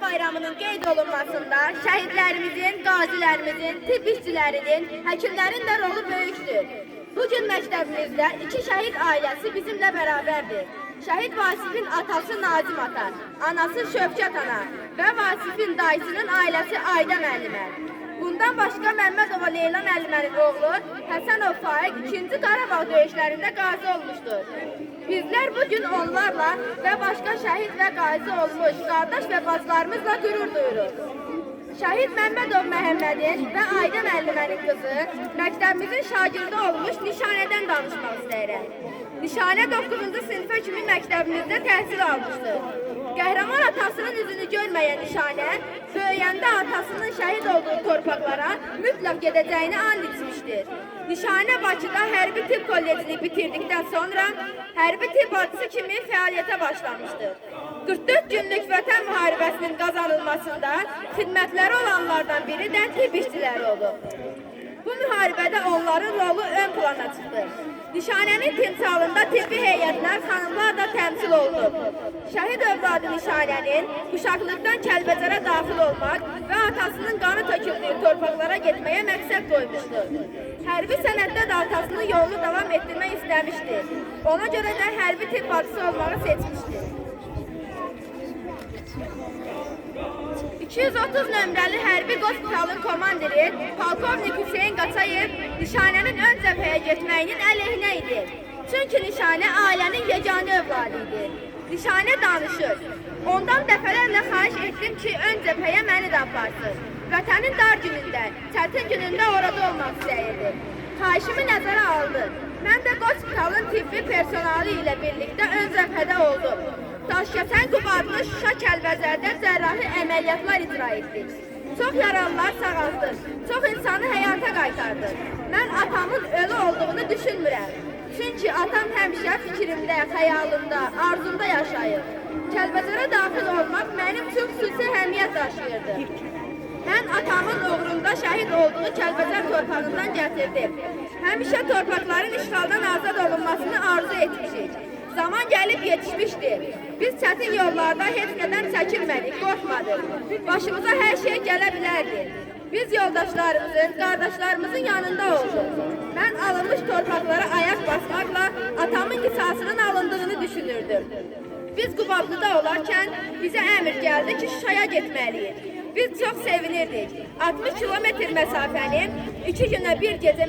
bayramının qeyd olunmasında şəhidlərimizin, qazilərimizin, tibb işçilərinin, həkimlərin də rolu böyükdür. Bu gün məktəbimizdə iki şəhid ailəsi bizimlə bərabərdir. Şəhid Vasifin atası Nazim ata, anası Şövkət ana və Vasifin dayısının ailəsi Ayda müəllimə. Bundan başqa Məmmədova Leyla müəllimənin oğlu Həsənov Faiq 2-ci Qarabağ döyüşlərində qazi olmuşdur. Bizlər bu gün onlarla və başqa şəhid və qazi olmuş qardaş və bacılarımızla qürur duyuruq. Şəhid Məmmədov Məhəmmədin və Ayda müəllimənin qızı məktəbimizin şagirdi olmuş Nişanədən danışmaq istəyirəm. Nişanə 9-cu sinifə kimi məktəbimizdə təhsil almışdır. Qəhrəman atasının üzünü görməyən Nişanə, böyüyəndə atasının şəhid olduğu torpaqlara mütləq gedəcəyini and içmişdir. Nişanə Bakıda hərbi tibb kollecini bitirdikdən sonra hərbi tibb bacısı kimi fəaliyyətə başlamışdır. 44 günlük vətən müharibəsinin qazanılmasında xidmətləri olanlardan biri də tibb işçiləri olub. Bu müharibədə onların rolu ön plana çıxdı. Nişanənin timsalında tibbi heyətlər xanımlar da təmsil olunub. Şəhid övladı Nişanənin uşaqlıqdan Kəlbəcərə daxil olmaq və atasının qanı töküldüyü torpaqlara getməyə məqsəd qoymuşdur. Hərbi sənəddə də atasının yolunu davam etdirmək istəmişdi. Ona görə də hərbi tibb bacısı olmağı seçmişdi. 230 nömrəli hərbi qospitalın komandiri polkovnik Hüseyin Qaçayev nişanənin ön cəbhəyə getməyinin əleyhinə idi. Çünki nişanə ailənin yeganə övladı idi. Nişanə danışır. Ondan dəfələrlə xahiş etdim ki, ön cəbhəyə məni də aparsın. Vətənin dar günündə, çətin günündə orada olmaq istəyirdi. Xahişimi nəzərə aldı. Mən də qospitalın tibbi personalı ilə birlikdə ön cəbhədə oldum. Daşkəsən Qubadlı Şuşa Kəlbəzərdə cərrahi əməliyyatlar icra etdik. Çox yaralılar sağaltdıq. Çox insanı həyata qaytardıq. Mən atamın ölü olduğunu düşünmürəm. Çünki atam həmişə fikrimdə, xəyalımda, arzumda yaşayır. Kəlbəzərə daxil olmaq mənim üçün xüsusi əhəmiyyət daşıyırdı. Mən atamın uğrunda şəhid olduğu Kəlbəcər torpağından gətirdim. Həmişə torpaqların işğaldan azad olunmasını arzu gəlib yetişmişdi. Biz çətin yollarda heç nədən çəkinmədik, qorxmadıq. Başımıza hər şey gələ bilərdi. Biz yoldaşlarımızın, qardaşlarımızın yanında olduq. Mən alınmış torpaqlara ayaq basmaqla atamın qisasının alındığını düşünürdüm. Biz Qubadlıda olarkən bizə əmr gəldi ki, Şuşaya getməliyik. Biz çox sevinirdik. 60 kilometr məsafəni iki günə bir gecə